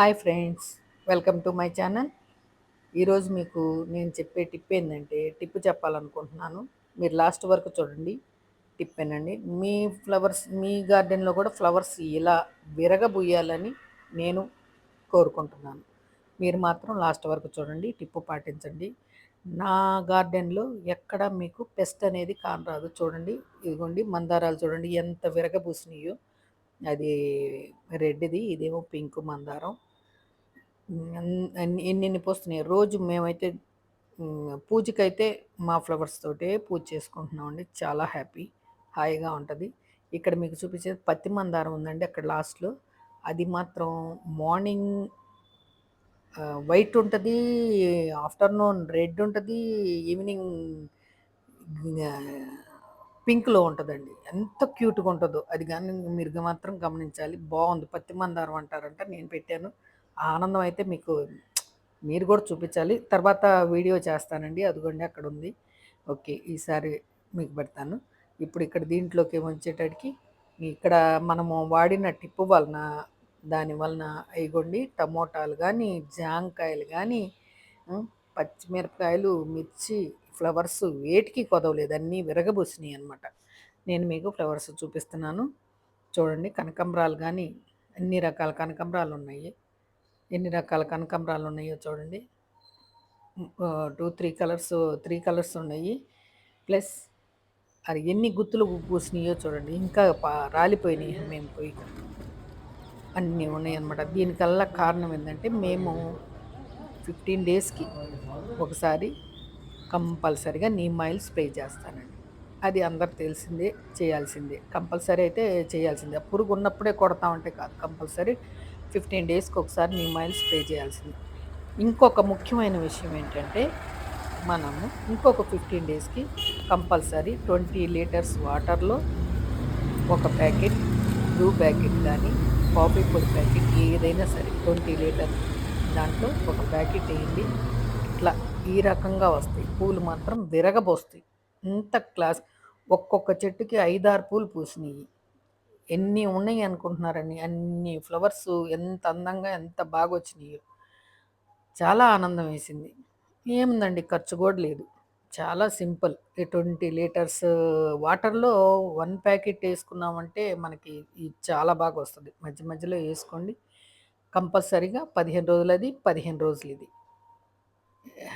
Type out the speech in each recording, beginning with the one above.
Hi friends welcome to my channel. ఈరోజు మీకు నేను చెప్పే టిప్ ఏంటంటే టిప్ చెప్పాలనుకుంటున్నాను. మీరు లాస్ట్ వరకు చూడండి టిప్ ఏనండి మీ ఫ్లవర్స్ మీ గార్డెన్లో కూడా ఫ్లవర్స్ ఇలా విరగబూయాలని నేను కోరుకుంటున్నాను. మీరు మాత్రం లాస్ట్ వరకు చూడండి టిప్పు పాటించండి. నా గార్డెన్లో ఎక్కడ మీకు పెస్ట్ అనేది కానరాదు. చూడండి ఇదిగోండి మందారాలు చూడండి ఎంత విరగబూసినాయో. అది రెడ్ది ఇదేమో పింక్ మందారం. ఎన్ని ఎన్ని పోస్తున్నాయి రోజు మేమైతే పూజకైతే మా ఫ్లవర్స్ తోటే పూజ చేసుకుంటున్నామండి చాలా హ్యాపీ హాయిగా ఉంటుంది ఇక్కడ మీకు చూపించేది పత్తి మందారం ఉందండి అక్కడ లాస్ట్లో అది మాత్రం మార్నింగ్ వైట్ ఉంటుంది ఆఫ్టర్నూన్ రెడ్ ఉంటుంది ఈవినింగ్ పింక్‌లో ఉంటుందండి ఎంత క్యూట్‌గా ఉంటుందో అది కానీ మీరు మాత్రం గమనించాలి. బాగుంది. పత్తి మందారం అంటారంట. నేను పెట్టాను. ఆ ఆనందం అయితే మీకు మీరు కూడా చూపించాలి. తర్వాత వీడియో చేస్తానండి. అదిగోండి అక్కడ ఉంది ఓకే. ఈసారి మీకు పెడతాను. ఇప్పుడు ఇక్కడ దీంట్లోకి వచ్చేటడికి ఇక్కడ మనము వాడిన టిప్పు వలన దాని వలన అయిగొండి టమోటాలు కానీ జాంకాయలు కానీ పచ్చిమిరపకాయలు, మిర్చి ఫ్లవర్స్ వేటికి కొదవలేదు అన్నీ విరగబూసినాయి అనమాట నేను మీకు ఫ్లవర్స్ చూపిస్తున్నాను చూడండి కనకంబరాలు కానీ అన్ని రకాల కనకంబరాలు ఉన్నాయి ఎన్ని రకాల కనకంబరాలు ఉన్నాయో చూడండి. Two three colours three colours ఉన్నాయి. ప్లస్ అది ఎన్ని గుత్తులు పూసినాయో చూడండి. ఇంకా రాలిపోయినాయి మేము పోయి అన్నీ ఉన్నాయన్నమాట. దీనికల్లా కారణం ఏంటంటే మేము ఫిఫ్టీన్ డేస్కి ఒకసారి కంపల్సరిగా నీమ్ ఆయిల్ స్ప్రే చేస్తానండి. అది అందరు తెలిసిందే చేయాల్సిందే. కంపల్సరీ అయితే చేయాల్సిందే. పురుగు ఉన్నప్పుడే కొడతా ఉంటే కాదు కంపల్సరీ ఫిఫ్టీన్ డేస్కి ఒకసారి నీ మైల్స్ పే చేయాల్సింది. ఇంకొక ముఖ్యమైన విషయం ఏంటంటే మనము ఇంకొక ఫిఫ్టీన్ డేస్కి కంపల్సరీ ట్వంటీ లీటర్స్ వాటర్లో ఒక ప్యాకెట్ బ్లూ ప్యాకెట్ కానీ కాఫీ పొడి ప్యాకెట్ ఏదైనా సరే ట్వంటీ లీటర్ దాంట్లో ఒక ప్యాకెట్ వేయండి. ఇట్లా ఈ రకంగా వస్తాయి. పూలు మాత్రం విరగబోస్తాయి. ఇంత క్లాస్ ఒక్కొక్క చెట్టుకి ఐదారు పూలు పూసినాయి. ఎన్ని ఉన్నాయి అనుకుంటున్నారని అన్ని ఫ్లవర్స్ ఎంత అందంగా ఎంత బాగా వచ్చినాయో చాలా ఆనందం వేసింది. ఏముందండి ఖర్చు కూడా లేదు. చాలా సింపుల్. ట్వంటీ లీటర్స్ వాటర్లో వన్ ప్యాకెట్ వేసుకున్నామంటే మనకి ఇది చాలా బాగా వస్తుంది మధ్య మధ్యలో వేసుకోండి. కంపల్సరీగా పదిహేను రోజులు అది పదిహేను రోజులు ఇది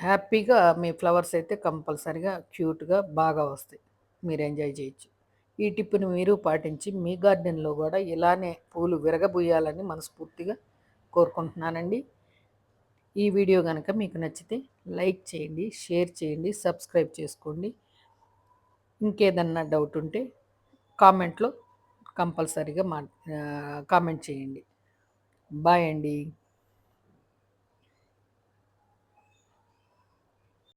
హ్యాపీగా మీ ఫ్లవర్స్ అయితే కంపల్సరీగా క్యూట్గా బాగా వస్తాయి. మీరు ఎంజాయ్ చేయొచ్చు. ఈ టిప్పును మీరు పాటించి మీ గార్డెన్లో కూడా ఇలానే పూలు విరగబూయాలని మనస్ఫూర్తిగా కోరుకుంటున్నానండి. ఈ వీడియో కనుక మీకు నచ్చితే లైక్ చేయండి షేర్ చేయండి సబ్స్క్రైబ్ చేసుకోండి. ఇంకేదన్నా డౌట్ ఉంటే కామెంట్లో కంపల్సరీగా మా కామెంట్ చేయండి. బాయ్ అండి.